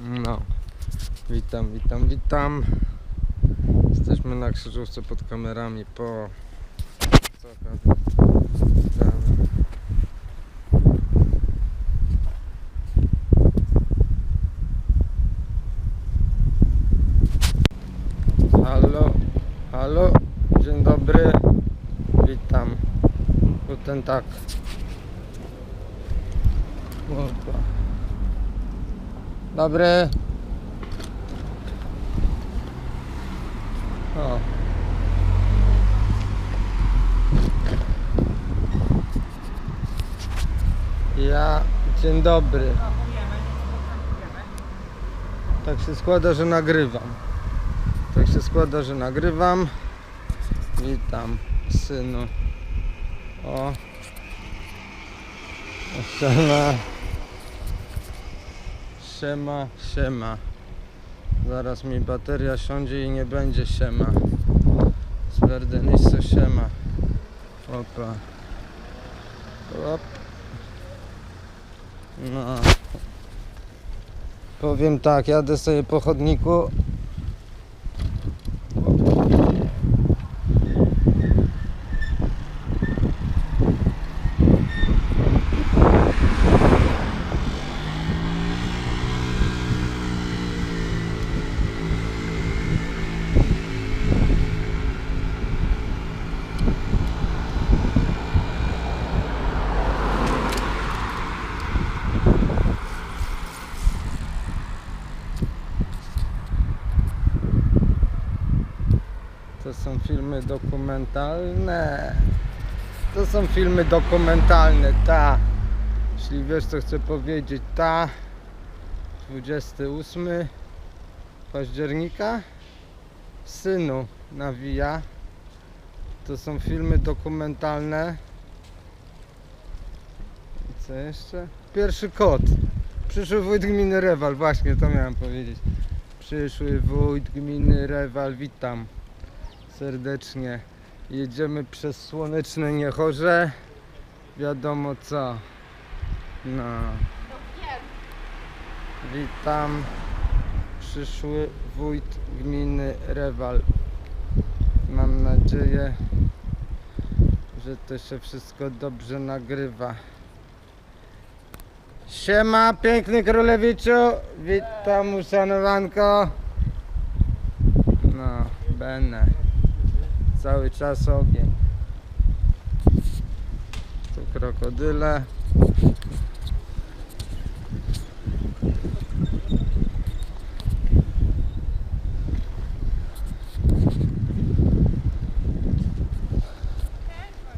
No, witam, witam, witam. Jesteśmy na krzyżówce pod kamerami po co tam? Halo, halo, dzień dobry, witam. Guten Tag. Opa. Dobry. O. Ja, dzień dobry. Tak się składa, że nagrywam. Składa, że nagrywam. Witam, synu. O. Siema. Siema, siema. Zaraz mi bateria siądzie i nie będzie siema. Swerdynisto siema. Opa. Op. No. Powiem tak, jadę sobie po chodniku. To są filmy dokumentalne. To są filmy dokumentalne, ta. Jeśli wiesz co chcę powiedzieć, ta. 28 października. Synu nawija. To są filmy dokumentalne. I co jeszcze? Pierwszy kot. Przyszły wójt gminy Rewal, właśnie to miałem powiedzieć. Przyszły wójt gminy Rewal, witam serdecznie. Jedziemy przez słoneczne Niechorze. Wiadomo co. No. Witam. Przyszły wójt gminy Rewal. Mam nadzieję, że to się wszystko dobrze nagrywa. Siema, piękny królewiczu. Witam uszanowanko. No, bene. Cały czas ogień. Tu krokodyle.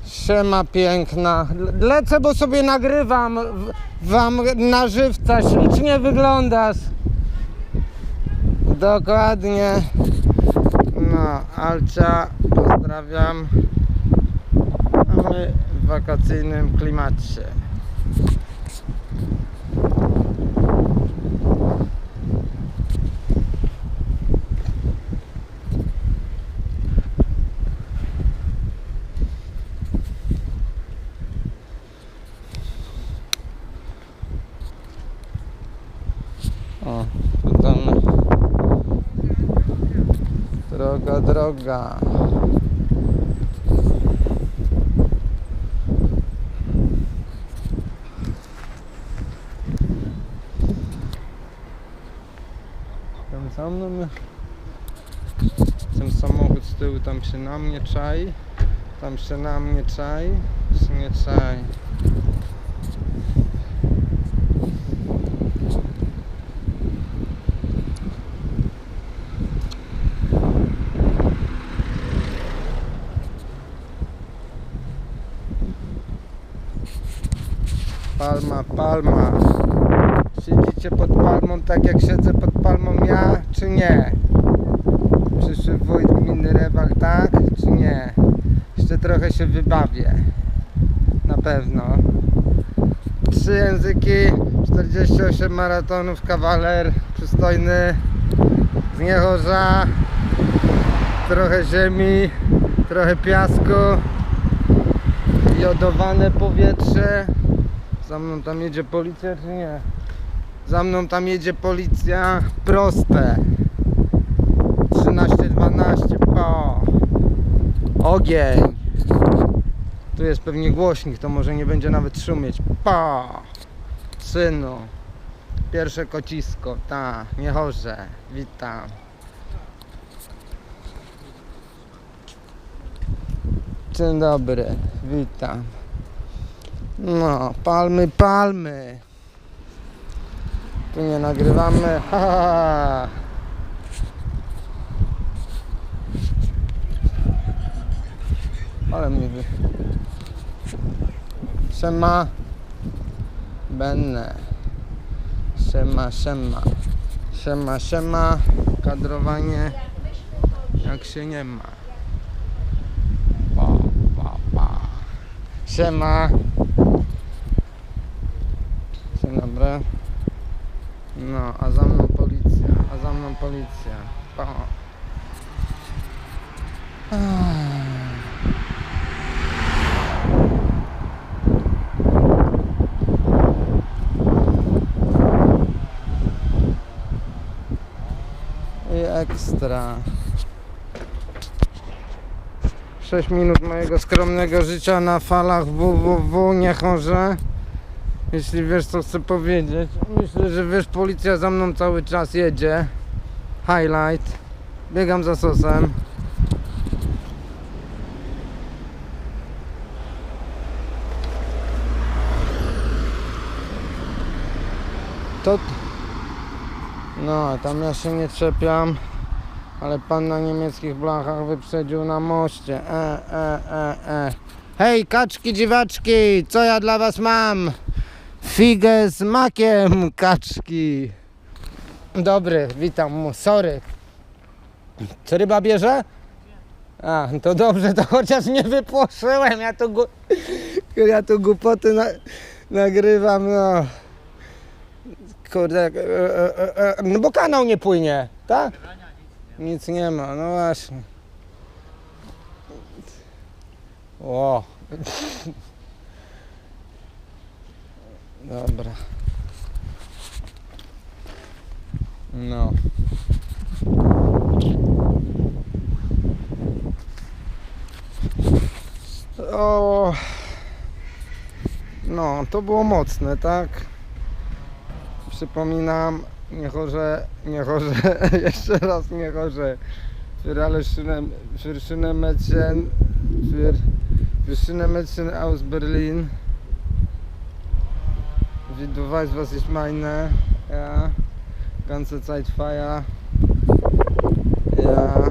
Siema piękna. Le- Lecę, bo sobie nagrywam wam na żywca. Ślicznie wyglądasz. Dokładnie. No, Alcia, pozdrawiam. A my w wakacyjnym klimacie. O, tam Droga, droga. Tam za mną ten samochód z tyłu tam się na mnie czai. Tam się na mnie czai. Się nie czai. Palma, palma. Siedzicie pod palmą tak jak siedzę pod palmą ja, czy nie? Przyszły wójt gminy Rewal, tak? Czy nie? Jeszcze trochę się wybawię. Na pewno. Trzy języki, 48 maratonów, kawaler, przystojny, z Niechorza. trochę ziemi, trochę piasku, jodowane powietrze. Za mną tam jedzie policja czy nie? Za mną tam jedzie policja proste. 13-12 po. Ogień. Tu jest pewnie głośnik, to może nie będzie nawet szumieć. Pa! Synu. Pierwsze kocisko, ta, nie chorze. Witam. Dzień dobry, witam. No, palmy, palmy. Tu nie nagrywamy. Ha, ha, ha. Ale mi wy... Siema. Benne. Siema, siema. Siema, siema. Kadrowanie jak się nie ma. Pa, pa, pa. Siema. Dzień dobry. A za mną policja, a za mną policja. Pa. I ekstra. 6 minut mojego skromnego życia na falach www, nie chorze. Jeśli wiesz co chcę powiedzieć. Myślę, że wiesz, policja za mną cały czas jedzie. Highlight. Biegam za sosem. To... No, tam ja się nie czepiam. Ale pan na niemieckich blachach wyprzedził na moście. E, e, e, e. Hej, kaczki, dziwaczki, co ja dla was mam? Figę z makiem, kaczki. Dobry, witam mu, sorry. Czy ryba bierze? A, to dobrze, to chociaż nie wypłoszyłem, ja tu, ja tu głupoty na... nagrywam, no. Kurde, e, e, e, no bo kanał nie płynie, tak? Nic nie ma, no właśnie. O. Dobra. No. O. No, to było mocne, tak? Przypominam, nie chorze, nie chorze, jeszcze raz nie chorze. Mädchen, für, für schöne Mädchen aus Berlin. Du weißt, was ich meine. Ja, ganze Zeit Feier. Ja.